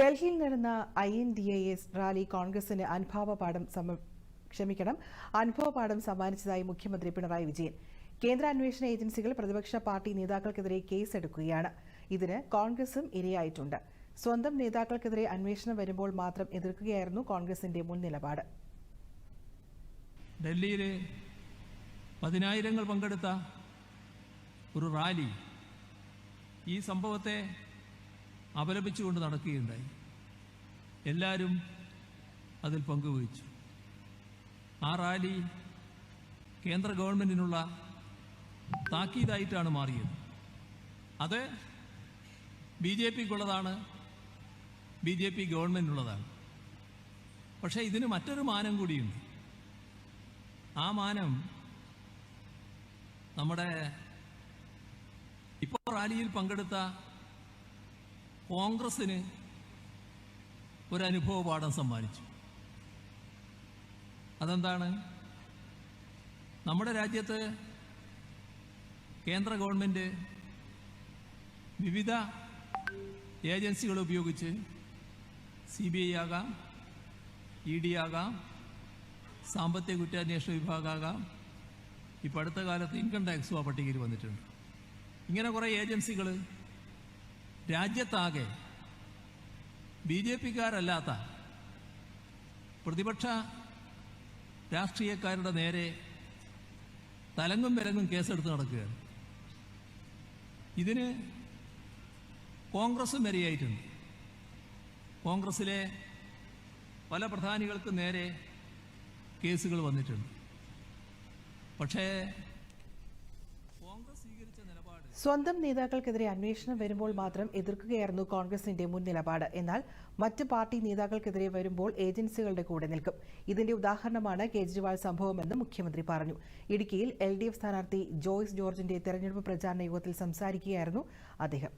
ഡൽഹിയിൽ നടന്ന I N D A S rally കോൺഗ്രസിന് അനുഭാവ പാഠം സമ ക്ഷമിക്കണം. അനുഭവ പാഠം സമ്മാനിച്ചതായി മുഖ്യമന്ത്രി പിണറായി വിജയൻ. കേന്ദ്ര അന്വേഷണ ഏജൻസികൾ പ്രതിപക്ഷ പാർട്ടി നേതാക്കൾക്കെതിരെ കേസെടുക്കുകയാണ്. ഇതിന് കോൺഗ്രസും ഇരയായിട്ടുണ്ട്. സ്വന്തം നേതാക്കൾക്കെതിരെ അന്വേഷണം വരുമ്പോൾ മാത്രം എതിർക്കുകയായിരുന്നു കോൺഗ്രസിന്റെ മുൻ നിലപാട്. ഡൽഹിയിൽ പതിനായിരങ്ങൾ പങ്കെടുത്ത ഒരു റാലി ഈ സംഭവത്തെ അപലപിച്ചുകൊണ്ട് നടക്കുകയുണ്ടായി. എല്ലാവരും അതിൽ പങ്കുവഹിച്ചു. ആ റാലി കേന്ദ്ര ഗവൺമെന്റിനുള്ള താക്കീതായിട്ടാണ് മാറിയത്. അത് ബി ജെ പിക്കുള്ളതാണ് ബി ജെ പി ഗവൺമെന്റിനുള്ളതാണ്. പക്ഷേ ഇതിന് മറ്റൊരു മാനം കൂടിയുണ്ട്. ആ മാനം നമ്മുടെ ഇപ്പോൾ റാലിയിൽ പങ്കെടുത്ത കോൺഗ്രസിന് ഒരു അനുഭവ പാഠം സമ്മാനിച്ചു. അതെന്താണ്? നമ്മുടെ രാജ്യത്ത് കേന്ദ്ര ഗവൺമെന്റ് വിവിധ ഏജൻസികൾ ഉപയോഗിച്ച് സി ബി ഐ ആകാം ഇ ഡി ആകാം സാമ്പത്തിക കുറ്റാന്വേഷണ വിഭാഗമാകാം ഇപ്പോൾ അടുത്ത കാലത്ത് ഇൻകം ടാക്സും ആ പട്ടികയിൽ വന്നിട്ടുണ്ട്. ഇങ്ങനെ കുറേ ഏജൻസികൾ രാജ്യത്താകെ ബി ജെ പിക്കാരല്ലാത്ത പ്രതിപക്ഷ രാഷ്ട്രീയക്കാരുടെ നേരെ തലങ്ങും വിലങ്ങും കേസെടുത്ത് നടക്കുകയാണ്. ഇതിന് കോൺഗ്രസും വരെയായിട്ടുണ്ട്. കോൺഗ്രസിലെ പല പ്രധാനികൾക്ക് നേരെ കേസുകൾ വന്നിട്ടുണ്ട്. പക്ഷേ സ്വന്തം നേതാക്കൾക്കെതിരെ അന്വേഷണം വരുമ്പോൾ മാത്രം എതിർക്കുകയായിരുന്നു കോൺഗ്രസിന്റെ മുൻ നിലപാട്. എന്നാൽ മറ്റ് പാർട്ടി നേതാക്കൾക്കെതിരെ വരുമ്പോൾ ഏജൻസികളുടെ കൂടെ നിൽക്കും. ഇതിന്റെ ഉദാഹരണമാണ് കേജ്രിവാൾ സംഭവമെന്ന് മുഖ്യമന്ത്രി പറഞ്ഞു. ഇടുക്കിയിൽ എൽ സ്ഥാനാർത്ഥി ജോയ്സ് ജോർജിന്റെ തെരഞ്ഞെടുപ്പ് പ്രചാരണ യോഗത്തിൽ സംസാരിക്കുകയായിരുന്നു അദ്ദേഹം.